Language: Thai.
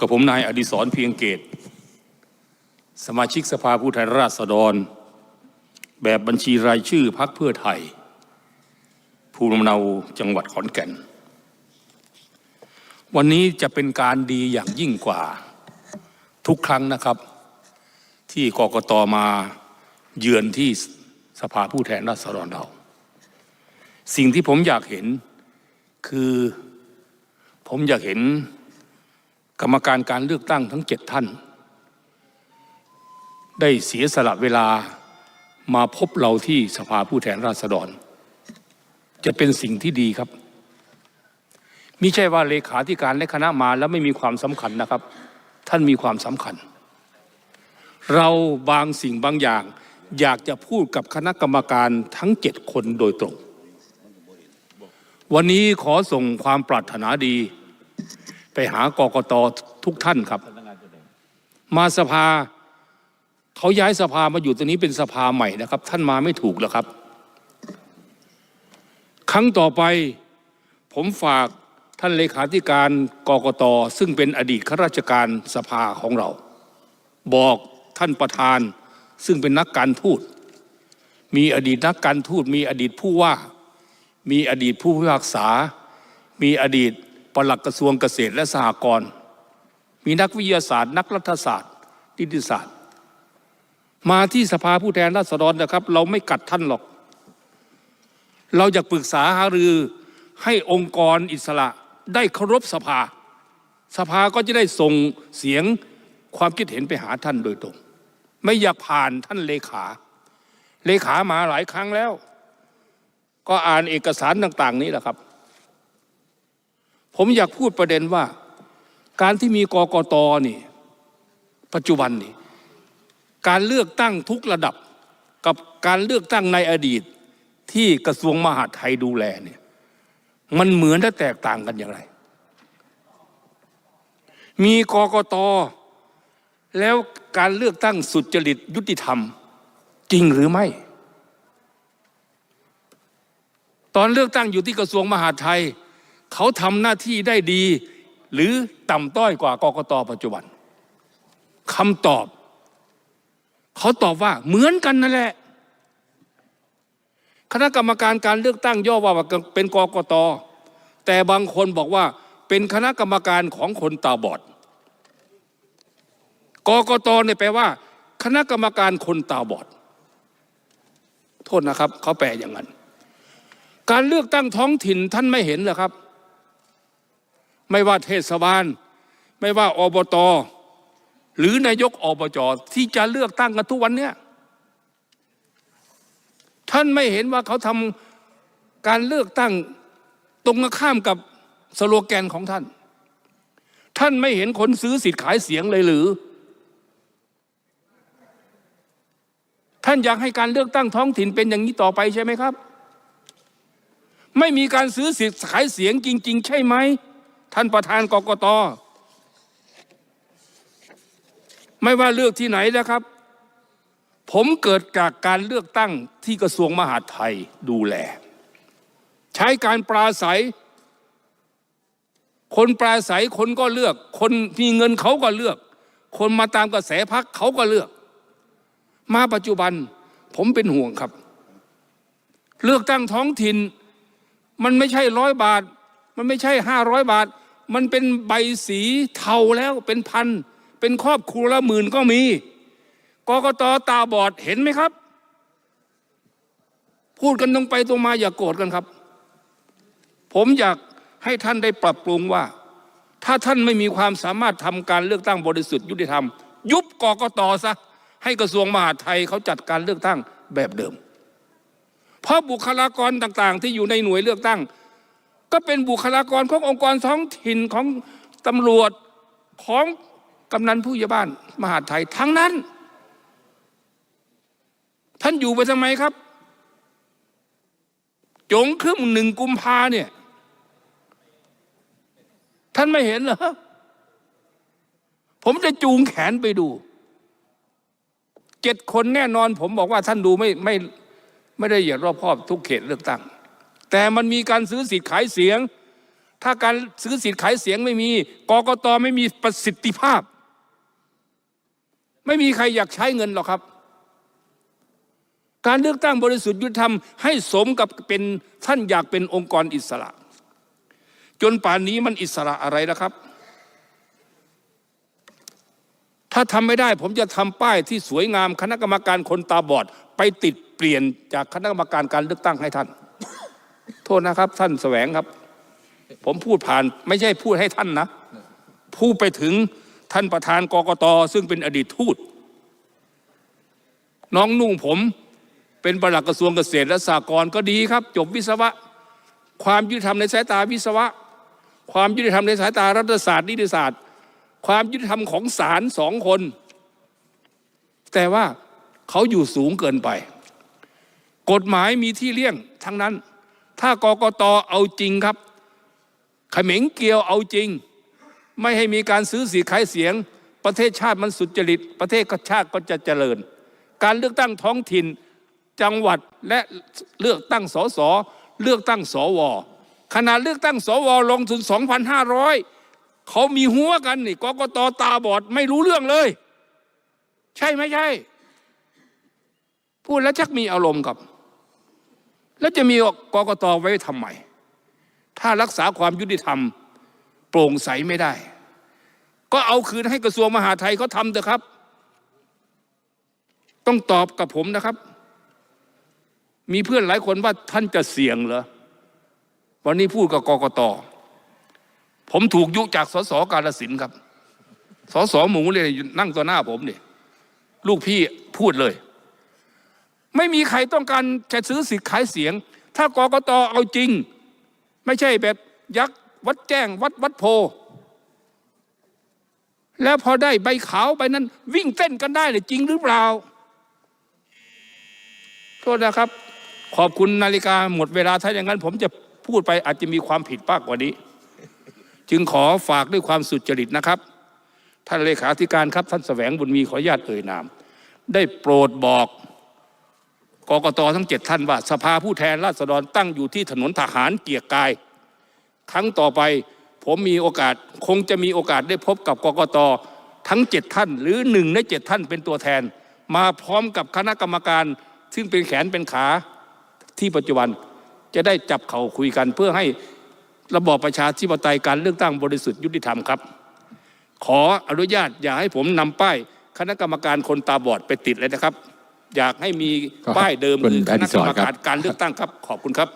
กับผมนายอดิศรเพียงเกต สมาชิกสภาผู้แทนราษฎร แบบบัญชีรายชื่อพักเพื่อไทย ภูมิลำเนาจังหวัดขอนแก่น วันนี้จะเป็นการดีอย่างยิ่งกว่า ทุกครั้งนะครับ ที่กกตมาเยือนที่สภาผู้แทนราษฎรเรา สิ่งที่ผมอยากเห็นคือผมอยากเห็น กรรมการการเลือกตั้งทั้งเจ็ดท่าน ได้เสียสละเวลามาพบเราที่สภาผู้แทนราษฎร จะเป็นสิ่งที่ดีครับมิใช่ว่าเลขาธิการและคณะมาแล้วไม่มีความสำคัญนะครับ ท่านมีความสำคัญ เราบางสิ่งบางอย่าง อยากจะพูดกับคณะกรรมการทั้งเจ็ดคนโดยตรง วันนี้ขอส่งความปรารถนาดี หากกตทุกท่านครับ มาสภาเขาย้ายสภามาอยู่ตรงนี้เป็นสภาใหม่นะครับ ท่านมาไม่ถูกแล้วครับ ครั้งต่อไปผมฝากท่านเลขาธิการกกตซึ่งเป็นอดีตข้าราชการสภาของเรา บอกท่านประธานซึ่งเป็นนักการทูตมีอดีตนักการทูตมีอดีตผู้ว่า มีอดีตผู้พิพากษา มีอดีต ปลัดกระทรวงเกษตรและสหกรณ์มีนักวิทยาศาสตร์ นักรัฐศาสตร์นิติศาสตร์ มาที่สภาผู้แทนราษฎรนะครับ เราไม่กัดท่านหรอก เราอยากปรึกษาหารือให้องค์กรอิสระได้เคารพสภา สภาก็จะได้ส่งเสียงความคิดเห็นไปหาท่านโดยตรง ไม่อยากผ่านท่านเลขา เลขามาหลายครั้งแล้ว ก็อ่านเอกสารต่าง ๆ นี้แหละครับ ผมอยากพูดประเด็นว่า การที่มีกกตนี่ ปัจจุบันนี่ การเลือกตั้งทุกระดับกับการเลือกตั้งในอดีตที่กระทรวงมหาดไทยดูแลเนี่ย มันเหมือนและแตกต่างกันอย่างไร มีกกตแล้วการเลือกตั้งสุจริตยุติธรรม จริงหรือไม่ ตอนเลือกตั้งอยู่ที่กระทรวงมหาดไทย เขาทำหน้าที่ได้ดี หรือต่ำต้อยกว่ากกตปัจจุบันคำตอบ เขาตอบว่าเหมือนกันนั่นแหละ คณะกรรมการการเลือกตั้งย่อว่าเป็นกกต แต่บางคนบอกว่าเป็นคณะกรรมการของคนตาบอดกกตเนี่ยแปลว่า คณะกรรมการคนตาบอด โทษนะครับ เขาแปลอย่างนั้น การเลือกตั้งท้องถิ่นท่านไม่เห็นเหรอครับ ไม่ว่าเทศบาล ไม่ว่าอบต หรือนายกอบจที่จะเลือกตั้งกันทุกวันเนี้ยท่านไม่เห็นว่าเขาทำการเลือกตั้งตรงข้ามกับสโลแกนของท่าน ท่านไม่เห็นคนซื้อสิทธิ์ขายเสียงเลยหรือ ท่านอยากให้การเลือกตั้งท้องถิ่นเป็นอย่างนี้ต่อไปใช่ไหมครับ ไม่มีการซื้อสิทธิ์ขายเสียงจริง ๆ ใช่ไหม ท่านประธานกกตไม่ว่าเลือกที่ไหนนะครับ ผมเกิดจากการเลือกตั้งที่กระทรวงมหาดไทยดูแล ใช้การปราศัย คนปราศัยคนก็เลือก คนมีเงินเขาก็เลือก คนมาตามกระแสพักเขาก็เลือก มาปัจจุบันผมเป็นห่วงครับ เลือกตั้งท้องถิ่น มันไม่ใช่ร้อยบาท มันไม่ใช่ห้าร้อยบาท มันเป็นใบสีเทาแล้วเป็นพัน เป็นครอบครัวละหมื่นก็มีกกตตาบอดเห็นไหมครับ พูดกันตรงไปตรงมาอย่ากโกรธกันครับ ผมอยากให้ท่านได้ปรับปรุงว่า ถ้าท่านไม่มีความสามารถทำการเลือกตั้งบริสุทธิ์ยุติธรรม ยุบกกตซะให้กระทรวงมหาดไทยเขาจัดการเลือกตั้งแบบเดิม เพราะบุคลากรต่าง ๆ ที่อยู่ในหน่วยเลือกตั้ง ก็เป็นบุคลากรขององค์กรท้องถิ่นของตำรวจของกำนันผู้ใหญ่บ้าน มหาไทยทั้งนั้น ท่านอยู่ไปทำไมครับ จงครึ่งหนึ่งกุมภาเนี่ย ท่านไม่เห็นเหรอผมจะจูงแขนไปดูเจ็ดคนแน่นอน ผมบอกว่าท่านดูไม่ไม่ไม่ได้อย่างรอบคอบทุกเขตเลือกตั้ง แต่มันมีการซื้อสิทธิ์ขายเสียง ถ้าการซื้อสิทธิ์ขายเสียงไม่มีกกตไม่มีประสิทธิภาพ ไม่มีใครอยากใช้เงินหรอกครับ การเลือกตั้งบริสุทธิ์ยุติธรรมให้สมกับเป็นท่านอยากเป็นองค์กรอิสระ จนป่านนี้มันอิสระอะไรนะครับ ถ้าทำไม่ได้ผมจะทำป้ายที่สวยงามคณะกรรมการคนตาบอด ไปติดเปลี่ยนจากคณะกรรมการการเลือกตั้งให้ท่าน โทษนะครับ ท่านแสวงครับ ผมพูดผ่าน ไม่ใช่พูดให้ท่านนะพูดไปถึงท่านประธานกกตซึ่งเป็นอดีตทูตน้องนุ่งผมเป็นปลัดกระทรวงเกษตรและสหกรณ์ก็ดีครับ จบวิศวะ ความยุติธรรมในสายตาวิศวะ ความยุติธรรมในสายตารัฐศาสตร์นิติศาสตร์ ความยุติธรรมของศาลสองคน แต่ว่าเขาอยู่สูงเกินไป กฎหมายมีที่เลี่ยงทั้งนั้น ถ้ากกตเอาจริงครับขม็งเกียวเอาจริง ไม่ให้มีการซื้อสีขายเสียง ประเทศชาติมันสุจริต ประเทศชาติก็จะเจริญ การเลือกตั้งท้องถิ่นจังหวัดและเลือกตั้งสสเลือกตั้งสวขณะเลือกตั้งสวลงทุน 2,500 เขามีหัวกันนี่กกตตาบอดไม่รู้เรื่องเลย ใช่ไม่ใช่ พูดแล้วชักมีอารมณ์ครับ แล้วจะมีกกตไว้ทำไม ถ้ารักษาความยุติธรรม โปร่งใสไม่ได้ ก็เอาคืนให้กระทรวงมหาดไทยเขาทำเถอะครับ ต้องตอบกับผมนะครับ มีเพื่อนหลายคนว่าท่านจะเสี่ยงเหรอ วันนี้พูดกับกกต ผมถูกยุจากสสกาลสินครับสสหมูเลยนั่งต่อหน้าผมเนี่ยลูกพี่พูดเลย ไม่มีใครต้องการจะซื้อสิทธิ์ขายเสียง ถ้ากกตเอาจริง ไม่ใช่แบบยักษ์วัดแจ้งวัดวัดโพ แล้วพอได้ใบขาวไปนั้น วิ่งเต้นกันได้เลยจริงหรือเปล่า โทษนะครับ ขอบคุณนาฬิกาหมดเวลาถ้าอย่างนั้น ผมจะพูดไปอาจจะมีความผิดมากกว่านี้ จึงขอฝากด้วยความสุจริตนะครับ ท่านเลขาธิการครับ ท่านแสวงบุญมีขออนุญาตเอ่ยนาม ได้โปรดบอก กกตทั้งเจ็ดท่านว่าสภาผู้แทนราษฎรตั้งอยู่ที่ถนนทหารเกียรกาย ครั้งต่อไปผมมีโอกาสคงจะมีโอกาสได้พบกับกกตทั้งเจ็ดท่าน หรือหนึ่งในเจ็ดท่านเป็นตัวแทน มาพร้อมกับคณะกรรมการ ซึ่งเป็นแขนเป็นขาที่ปัจจุบันจะได้จับเข่าคุยกันเพื่อให้ระบอบประชาธิปไตยการเลือกตั้งบริสุทธิ์ยุติธรรมครับ ขออนุญาตอย่าให้ผมนำป้ายคณะกรรมการคนตาบอดไปติดเลยนะครับ อยากให้มีป้ายเดิมคุณคือคอดิณะศกรรรมครับการการเลือกตั้งครับขอบคุณครับ